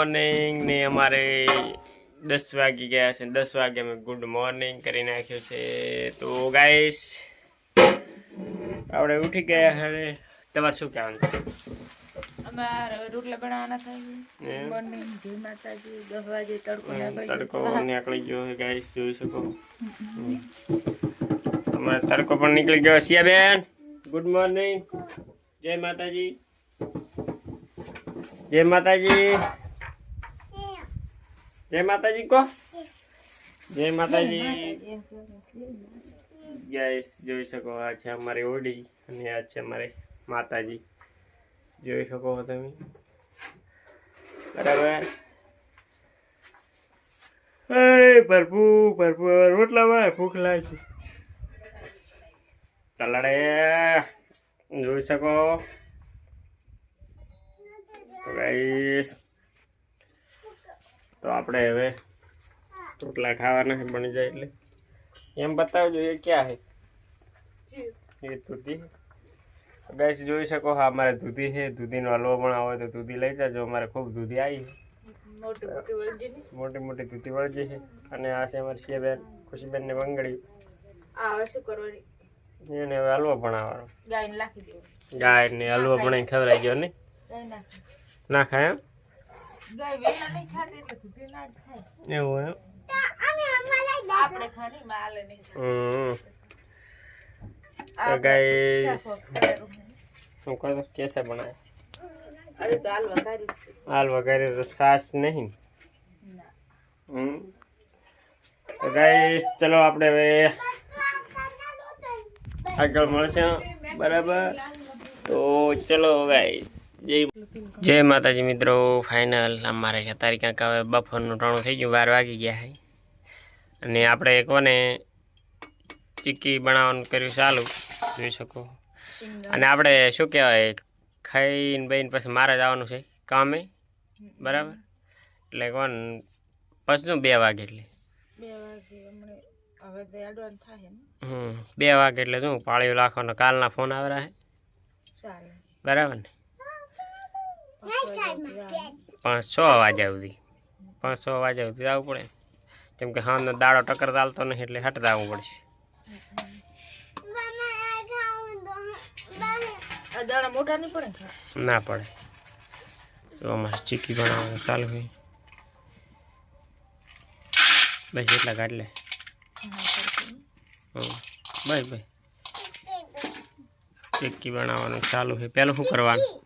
Morning ને અમારે દસ વાગી ગયા છે દસ વાગે અમે ગુડ મોર્નિંગ કરી નાખ્યું છે. તો ગાઈસ આપણે ઉઠી ગયા હવે તમારે શું કહેવાનું? અમારે રોટલા બનાવવાના થાય મોર્નિંગ જય માતાજી દસ વાગે તડકો તડકો નીકળી ગયો છે ગાઈસ જોઈ શકો. અમારે તડકો પણ નીકળી ગયો. સિયાબેન ગુડ મોર્નિંગ જય માતાજી. જય માતાજી. જય માતાજી કો જય માતાજી. ગાઈસ જોઈ શકો આ છે અમારી ઓડી અને આ છે અમારે માતાજી. જોઈ શકો તમે? બરાબર? ભરપુ ભરપૂર ભરપૂર. રોટલામાં ભૂખ લાગી. તલડે. જોઈ શકો? ગાઈસ તો આપણે હવે રોટલા ખાવાના છે બની જાય એટલે. એમ બતાવજો એ ક્યાં છે? એ દૂધી ગાઈસ જોઈ શકો હા અમારે દૂધી છે. દૂધીનો હલવો પણ હોય તો દૂધી લઈ જાજો. અમારે ખૂબ દૂધી આવી છે. મોટી મોટી દૂધી વળગી છે. અને આ છે અમારી શિયાબેન ખુશીબેન ને બંગડી એને હવે હલવો બનાવવાનો આવવાનો ગાય ને હલવો બનાવીને ખવડાઈ ગયો ને ના ખાય એમ? એવું એમ? આપણે ખાની માલે નહીં હમ. આપણે ગાઈસ. શું કહો તો કેસે બનાવે તો હાલ વઘાર્યું હાલ વગેરે તો સાસ નહીં? હમ. તો ગાઈસ ચલો આપણે હવે આગળ મળશે. બરાબર? તો ચલો ગાઈસ જય જય માતાજી મિત્રો ફાઇનલ અમારે અત્યારે ક્યાંક હવે બપોરનું ટાણું થઈ ગયું બાર વાગી ગયા છે. અને આપણે કોને ચીક્કી બનાવવાનું કર્યું ચાલુ જોઈ શકો. અને આપણે શું કહેવાય ખાઈને બહીને પછી મારે જવાનું છે કામે બરાબર? એટલે કોણ પછી શું બે વાગે એટલે. બે વાગે હમ બે એટલે શું પાળીઓ નાખવાનો કાલના ફોન આવે બરાબર ને? પાંચ છ વાગ્યા સુધી. પાંચ છ વાગ્યા સુધી આવવું પડે કેમ કે હાનો દાડો ટક્કર ચાલતો નહીં એટલે હટતા આવવું પડશે. ને? પડે. તો અમારે ચીકી બનાવવાનું ચાલુ હોય બસ એટલા કાઢ લે. બસ બસ. ચીક્કી બનાવવાનું ચાલુ છે. પહેલું શું કરવાનું?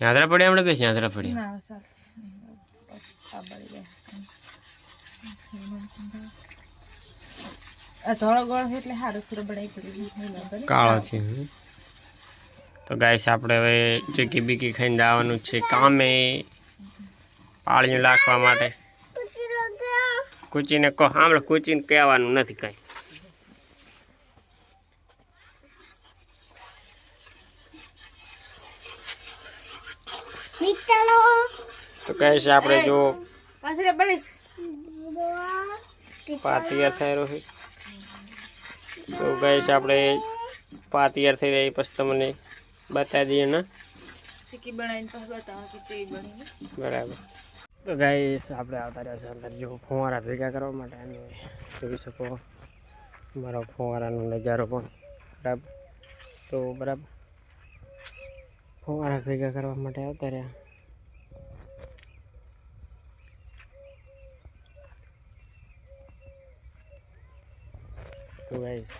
યાત્રા પડી આપણે કઈ યાત્રા પડી? કાળો છે તો ગાઈસ આપણે હવે ચીકી બીકી ખાઈને જવાનું છે કામે. પાળીયું લાખવા માટે. કૂચીને કહો સાંભળે કૂચીને કહેવાનું નથી કાંઈ. તો કહે છે આપણે જો પાતિયાર થઈ રહ્યો છે. તો કહે છે આપણે પાતિયાર થઈ રહી પછી તમને બતાવી દઈએ ને. ચીકી બનાવીને પછી બતાવો કે કેવી બની બરાબર. તો ગાઈસ આપણે આવતા રહ્યા છે અંદર. જો ફુવારા ભેગા કરવા માટે અને જોઈ શકો મારો ફુવારાનો નજારો પણ. બરાબર. તો બરાબર. ફુવારા ભેગા કરવા માટે આવતા રહ્યા. તો ગાઈસ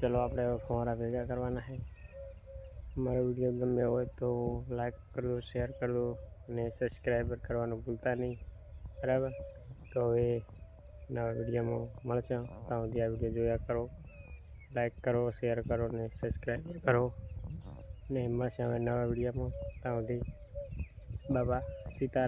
ચલો આપણે હવે ભેગા કરવાના છે. મારો વીડિયો ગમે હોય તો લાઈક કરજો શેર કરજો અને સબસ્ક્રાઈબ કરવાનું ભૂલતા નહીં. બરાબર? તો હવે નવા વિડીયોમાં મળશે. ત્યાં સુધી આ વીડિયો જોયા કરો. લાઈક કરો શેર કરો અને સબસ્ક્રાઈબ કરો. ને મળશે હવે નવા વિડીયોમાં ત્યાં સુધી બાબા સીતારામ